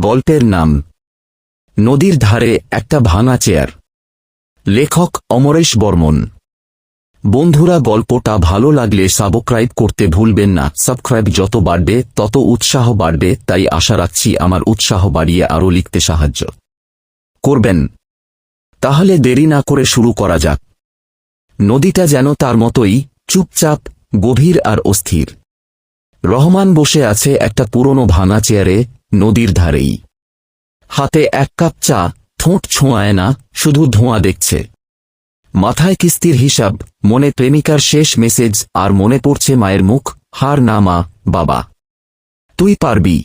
গল্পের নাম। নদীর ধারে একটা ভাঙা চেয়ার। লেখক অমরেশ বর্মন। বন্ধুরা, গল্পটা ভালো লাগলে সাবস্ক্রাইব করতে ভুলবেন না। সাবস্ক্রাইব যত বাড়বে, তত উৎসাহ বাড়বে, তাই আশা রাখছি আমার উৎসাহ বাড়িয়ে আরও লিখতে সাহায্য করবেন। তাহলে দেরি না করে শুরু করা যাক। নদীটা যেন তার মতোই চুপচাপ, গভীর আর অস্থির। রহমান বসে আছে একটা পুরনো ভাঙা চেয়ারে নদীর ধারেই। হাতে এক কাপ চা, ঠোঁট ছোঁয়ায় না, শুধু ধোঁয়া দেখছে। মাথায় কিস্তির হিসাব, মনে প্রেমিকার শেষ মেসেজ, আর মনে পড়ছে মায়ের মুখ, হার না মা, বাবা। তুই পারবি।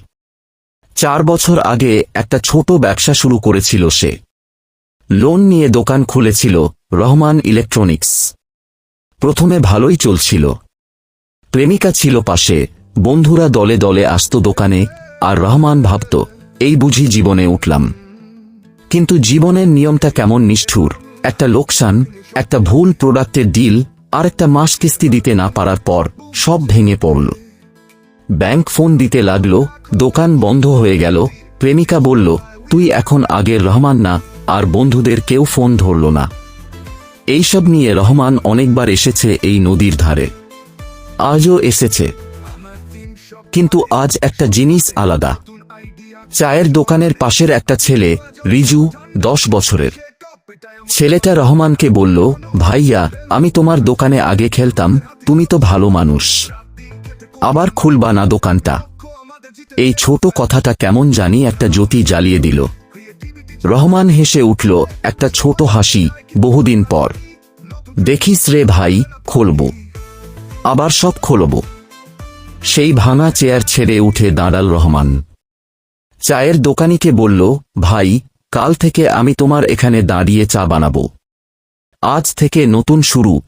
চার বছর আগে একটা ছোট ব্যবসা শুরু করেছিল সে। লোন নিয়ে দোকান খুলেছিল, রহমান ইলেকট্রনিক্স। প্রথমে ভালোই চলছিল। প্রেমিকা ছিল পাশে, বন্ধুরা দলে দলে আসত দোকানে আর রহমান ভাবত, এই বুঝি জীবনে উঠলাম। কিন্তু জীবনের নিয়মটা কেমন নিষ্ঠুর? একটা লোকসান, একটা ভুল প্রোডাক্টের ডিল, আর একটা মাস কিস্তি দিতে না পারার পর সব ভেঙে পড়ল। ব্যাংক ফোন দিতে লাগল, দোকান বন্ধ হয়ে গেল, প্রেমিকা বলল, তুই এখন আগের রহমান না, আর বন্ধুদের কেউ ফোন ধরল না। এইসব নিয়ে রহমান অনেকবার এসেছে এই নদীর ধারে। আজও এসেছে। কিন্তু আজ একটা জিনিস আলাদা। চায়ের দোকানের পাশের একটা ছেলে, রিজু, দশ বছরের। ছেলেটা রহমানকে বলল, ভাইয়া, আমি তোমার দোকানে আগে খেলতাম, তুমি তো ভালো মানুষ। আবার খুলবা না দোকানটা। এই ছোট কথাটা কেমন জানি একটা জ্যোতি জ্বালিয়ে দিল। রহমান হেসে উঠল, একটা ছোট হাসি, বহুদিন পর। দেখিস রে ভাই, খুলব। আবার সব খুলব। সেই ভাঙা চেয়ার ছেড়ে উঠে দাঁড়াল রহমান। চায়ের দোকানিকে বলল, ভাই, কাল থেকে আমি তোমার এখানে দাঁড়িয়ে চা বানাবো। আজ থেকে নতুন শুরু।